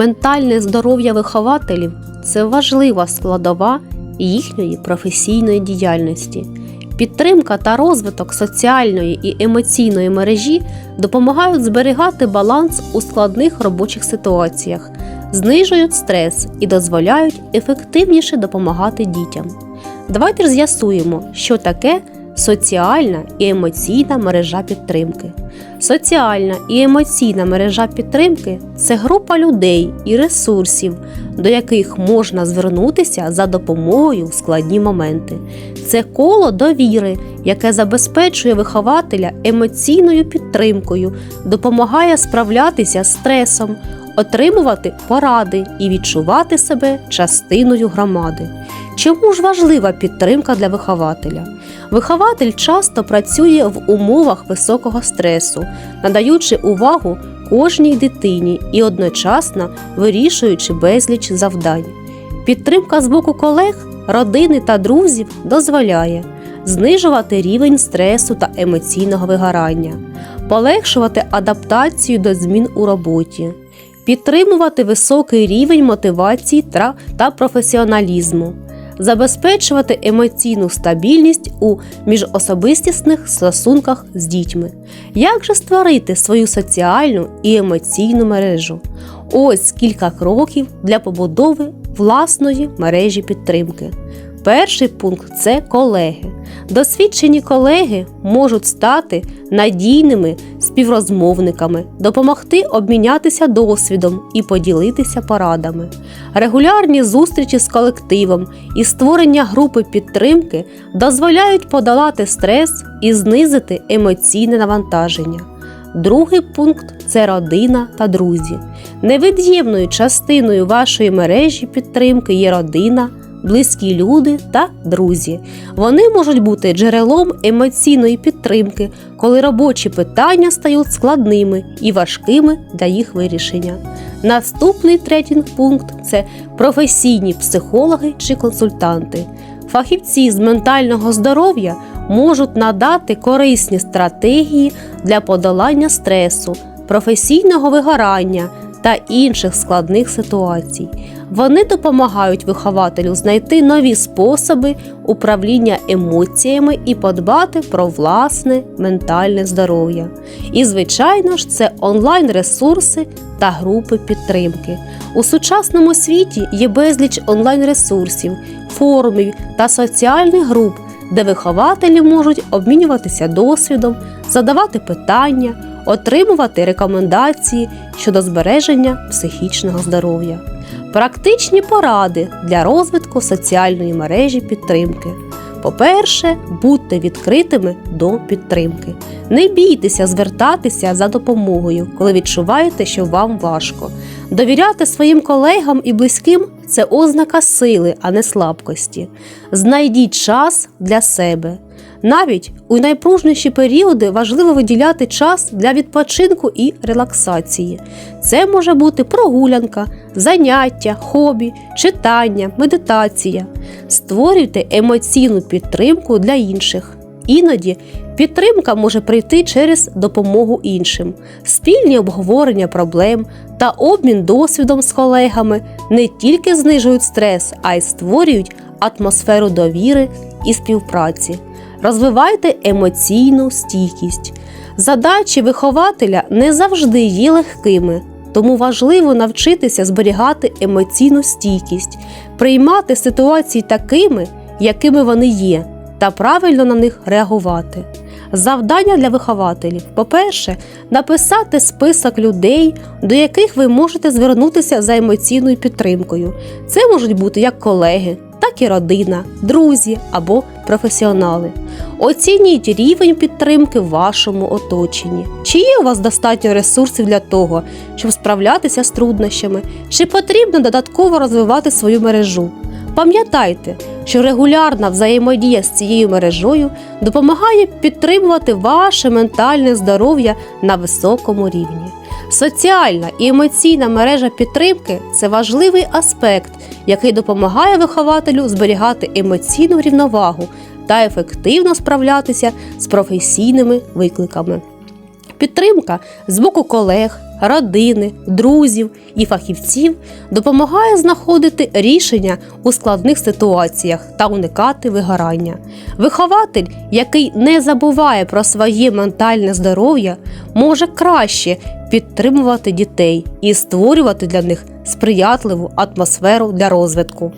Ментальне здоров'я вихователів це важлива складова їхньої професійної діяльності. Підтримка та розвиток соціальної і емоційної мережі допомагають зберігати баланс у складних робочих ситуаціях, знижують стрес і дозволяють ефективніше допомагати дітям. Давайте з'ясуємо, що таке соціальна і емоційна мережа підтримки. Соціальна і емоційна мережа підтримки це група людей і ресурсів, до яких можна звернутися за допомогою в складні моменти. Це коло довіри, яке забезпечує вихователя емоційною підтримкою, допомагає справлятися з стресом, отримувати поради і відчувати себе частиною громади. Чому ж важлива підтримка для вихователя? Вихователь часто працює в умовах високого стресу, надаючи увагу кожній дитині і одночасно вирішуючи безліч завдань. Підтримка з боку колег, родини та друзів дозволяє знижувати рівень стресу та емоційного вигорання, полегшувати адаптацію до змін у роботі, підтримувати високий рівень мотивації та професіоналізму, забезпечувати емоційну стабільність у міжособистісних стосунках з дітьми. Як же створити свою соціальну і емоційну мережу? Ось кілька кроків для побудови власної мережі підтримки. Перший пункт це колеги. Досвідчені колеги можуть стати надійними співрозмовниками, допомогти обмінятися досвідом і поділитися порадами. Регулярні зустрічі з колективом і створення групи підтримки дозволяють подолати стрес і знизити емоційне навантаження. Другий пункт це родина та друзі. Невід'ємною частиною вашої мережі підтримки є родина, близькі люди та друзі. Вони можуть бути джерелом емоційної підтримки, коли робочі питання стають складними і важкими для їх вирішення. Наступний третій пункт це професійні психологи чи консультанти. Фахівці з ментального здоров'я можуть надати корисні стратегії для подолання стресу, професійного вигорання та інших складних ситуацій. Вони допомагають вихователю знайти нові способи управління емоціями і подбати про власне ментальне здоров'я. І, звичайно ж, це онлайн-ресурси та групи підтримки. У сучасному світі є безліч онлайн-ресурсів, форумів та соціальних груп, де вихователі можуть обмінюватися досвідом, задавати питання, отримувати рекомендації щодо збереження психічного здоров'я. Практичні поради для розвитку соціальної мережі підтримки. По-перше, будьте відкритими до підтримки. Не бійтеся звертатися за допомогою, коли відчуваєте, що вам важко. Довіряти своїм колегам і близьким це ознака сили, а не слабкості. Знайдіть час для себе. Навіть у найпружніші періоди важливо виділяти час для відпочинку і релаксації. Це може бути прогулянка, заняття, хобі, читання, медитація. Створюйте емоційну підтримку для інших. Іноді підтримка може прийти через допомогу іншим, спільні обговорення проблем та обмін досвідом з колегами не тільки знижують стрес, а й створюють атмосферу довіри і співпраці. Розвивайте емоційну стійкість. Задачі вихователя не завжди є легкими, тому важливо навчитися зберігати емоційну стійкість, приймати ситуації такими, якими вони є, та правильно на них реагувати. Завдання для вихователів: по-перше, написати список людей, до яких ви можете звернутися за емоційною підтримкою. Це можуть бути як колеги, так і родина, друзі або професіонали. Оцініть рівень підтримки в вашому оточенні. Чи є у вас достатньо ресурсів для того, щоб справлятися з труднощами, чи потрібно додатково розвивати свою мережу? Пам'ятайте, що регулярна взаємодія з цією мережою допомагає підтримувати ваше ментальне здоров'я на високому рівні. Соціальна і емоційна мережа підтримки це важливий аспект, який допомагає вихователю зберігати емоційну рівновагу та ефективно справлятися з професійними викликами. Підтримка з боку колег, родини, друзів і фахівців допомагає знаходити рішення у складних ситуаціях та уникати вигорання. Вихователь, який не забуває про своє ментальне здоров'я, може краще підтримувати дітей і створювати для них сприятливу атмосферу для розвитку.